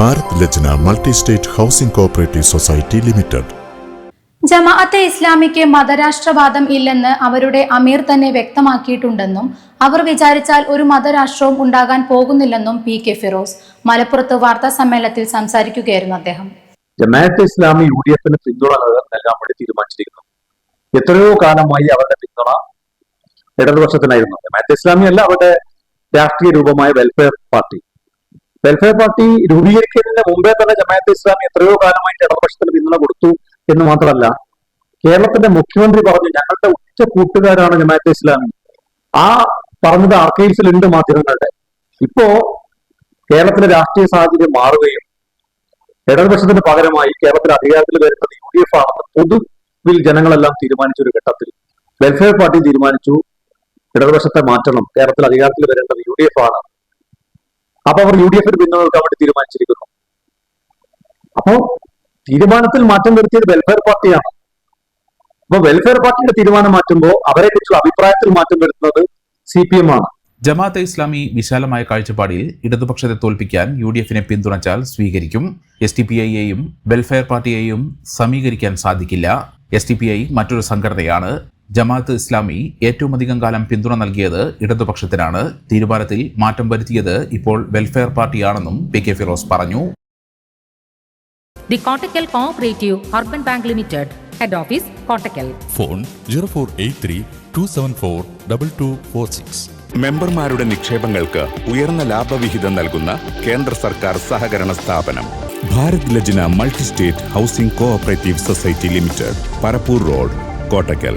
Bharat Lajna multi state housing cooperative society limited. Jamaat ഇസ്ലാമിക്ക് മതരാഷ്ട്രവാദം ഇല്ലെന്ന് അവരുടെ അമീർ തന്നെ വ്യക്തമാക്കിയിട്ടുണ്ടെന്നും അവർ വിചാരിച്ചാൽ ഒരു മതരാഷ്ട്രവും ഉണ്ടാകാൻ പോകുന്നില്ലെന്നും പി കെ ഫിറോസ് മലപ്പുറത്ത് വാർത്താ സമ്മേളനത്തിൽ സംസാരിക്കുകയായിരുന്നു അദ്ദേഹം. ജമാഅത്തെ ഇസ്ലാമി യു ഡി എഫിന് പിന്തുണ നൽകാൻ വേണ്ടി തീരുമാനിച്ചിരിക്കുന്നു. എത്രയോ കാലമായി അവരുടെ പിന്തുണ ഇടതുപക്ഷത്തിനായിരുന്നു. ജമാഅത്തെ ഇസ്ലാമി അല്ല അവരുടെ രാഷ്ട്രീയ രൂപമായ വെൽഫെയർ പാർട്ടി. വെൽഫെയർ പാർട്ടി രൂപീകരിക്കുന്നതിന് മുമ്പേ തന്നെ ജമാഅത്ത് ഇസ്ലാമി എത്രയോ കാലമായിട്ട് ഇടതുപക്ഷത്തിന് പിന്തുണ കൊടുത്തു എന്ന് മാത്രമല്ല കേരളത്തിന്റെ മുഖ്യമന്ത്രി പറഞ്ഞു ഞങ്ങളുടെ ഉച്ച കൂട്ടുകാരാണ് ജമാഅത്ത് ഇസ്ലാമി. ആ പറഞ്ഞത് ആർക്കൈവ്സിലുണ്ട് മാധ്യമങ്ങളുടെ. ഇപ്പോ കേരളത്തിലെ രാഷ്ട്രീയ സാഹചര്യം മാറുകയും ഇടതുപക്ഷത്തിന് പകരമായി കേരളത്തിൽ അധികാരത്തിൽ വരുന്നത് യു ഡി എഫ് ആണെന്ന് പൊതുവിൽ ജനങ്ങളെല്ലാം തീരുമാനിച്ച ഒരു ഘട്ടത്തിൽ വെൽഫെയർ പാർട്ടി തീരുമാനിച്ചു. ഇടതുപക്ഷത്തെ മാറ്റണം. കേരളത്തിൽ അധികാരത്തിൽ വരേണ്ടത് യു ഡി എഫ് ആണ്. അപ്പൊ അവർ യു ഡി എഫിന് പിന്തുണ നൽകാൻ വേണ്ടി തീരുമാനിച്ചിരിക്കുന്നു. അപ്പോ തീരുമാനത്തിൽ മാറ്റം വരുത്തിയത് വെൽഫെയർ പാർട്ടിയാണ് അപ്പൊ വെൽഫെയർ പാർട്ടിയുടെ തീരുമാനം മാറ്റുമ്പോൾ അവരെ കുറിച്ചുള്ള അഭിപ്രായത്തിൽ മാറ്റം വരുത്തുന്നത് സി പി എം ആണ്. ജമാഅത്തെ ഇസ്ലാമി വിശാലമായ കാഴ്ചപ്പാടിൽ ഇടതുപക്ഷത്തെ തോൽപ്പിക്കാൻ യു ഡി എഫിനെ പിന്തുണച്ചാൽ സ്വീകരിക്കും. എസ് ടി പി ഐയെയും വെൽഫെയർ പാർട്ടിയെയും സമീകരിക്കാൻ സാധിക്കില്ല. എസ് ടി പി ഐ മറ്റൊരു സംഘടനയാണ് ജമാഅത്ത് ഇസ്ലാമി ഏറ്റവും അധികം കാലം പിന്തുണ നൽകിയത് ഇടതുപക്ഷത്തിനാണ്. തീരുമാനത്തിൽ മാറ്റം വരുത്തിയത് ഇപ്പോൾ വെൽഫെയർ പാർട്ടിയാണെന്നും പി കെ ഫിറോസ് പറഞ്ഞു. The Kottakkal cooperative urban bank limited head office Kottakkal phone zero four eight three two seven four double two four six. മെമ്പർമാരുടെ നിക്ഷേപങ്ങൾക്ക് ഉയർന്ന ലാഭവിഹിതം നൽകുന്ന കേന്ദ്ര സർക്കാർ സഹകരണ സ്ഥാപനം. Bharat Lajna multi state housing cooperative society limited Parappur road Kottakkal